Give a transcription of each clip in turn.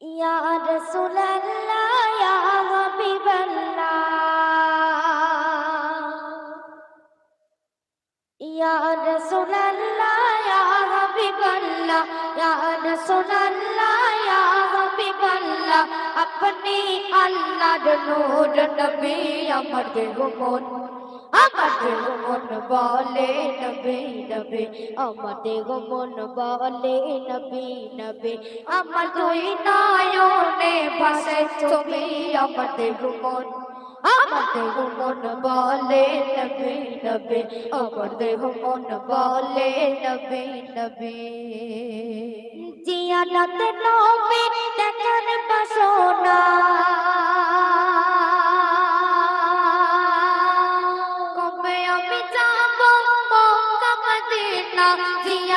ইয়া রাসূলাল্লাহ, ইয়া হাবিবাল্লাহ। ইয়া রাসূলাল্লাহ, ইয়া হাবিবাল্লাহ, ইয়া রাসূলাল্লাহ, ইয়া হাবিবাল্লাহ। আপনি আল্লাহর নূর, নবী আমার দেহ মন। আমার দেহ মন বলে নবী নবী। আমার দেহ মন বলে নবী নবী। আমার দুই নয়নে ভাসে আমার দেহ মন। আমার দেহ মন বলে নবী নবী। আমার দেহ মন বলে নবী নবী। জিয়ানত নবী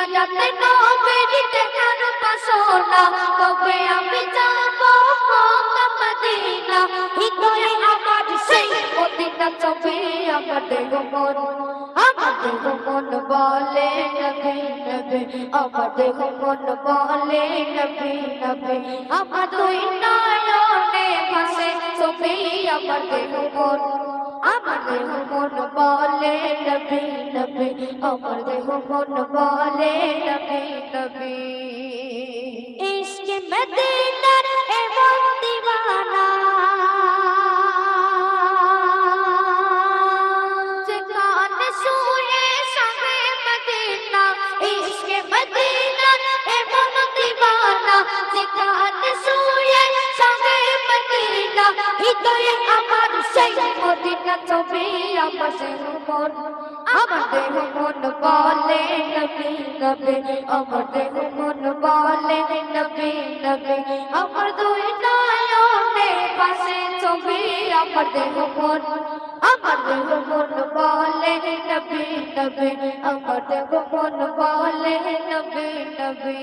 জিয়ানত নবী দেখার বাসনা কবে আমি যাব মক্কা মদিনা? হৃদয়ে আমার সেই মদিনা ছবি আমার দেহ মন আমার দেহ মন বলে নবী নবী আমার দেহ মন বলে নবী নবী। আমার দুই নয়নে ভাসে ছবি আমার দেহ মন আমার দেহ মন বলে নবী নবী আমার দেহ মন বলে নবী নবী ইশক মদিনার এমন দিওয়ানা যেখানে শুয়ে সবে মদিনা, ইশক মদিনার এমন দিওয়ানা যেখানে শুয়ে হৃদয়ে আমার সেই মদিনা ছবি, আমার সেই মন, আমার দেহ মন বলে নবী নবী, আমার দেহ মন বলে নবী নবী, আমার দুই নয়নে পাশে ছবি, আমার দেহ মন, আমার দেহ মন বলে নবী নবী, আমার দেহ মন বলে নবী নবী।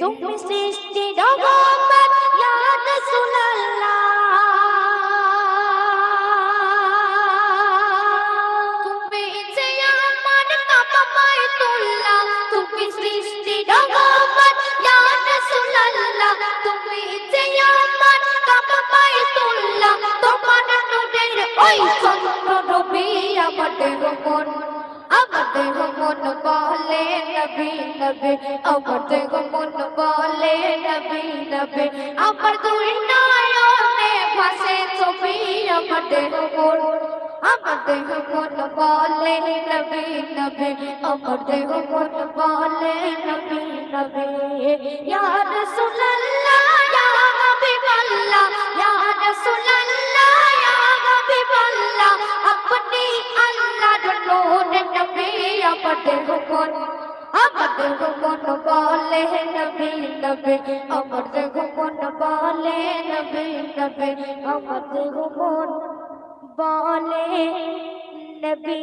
তুমি সৃষ্টি রহমত রাসূলুল্লাহ ওই চন্দ্র নবী আমার দেহ মন আমার দেহ মন বলে নবী নবী। আমার দেহ মন বলে নবী নবী। আমার দুই নয়নে ভাসে ছবি আমার দেহ মন আমার দেহ মন বলে নবী নবী। আমার দেহ মন বলে নবী নবী। ইয়া রাসূলুল্লাহ নবী আমার দেখো মন বলে নবে নবে আমার দেখো মন বলে নবী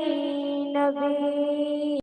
নবী।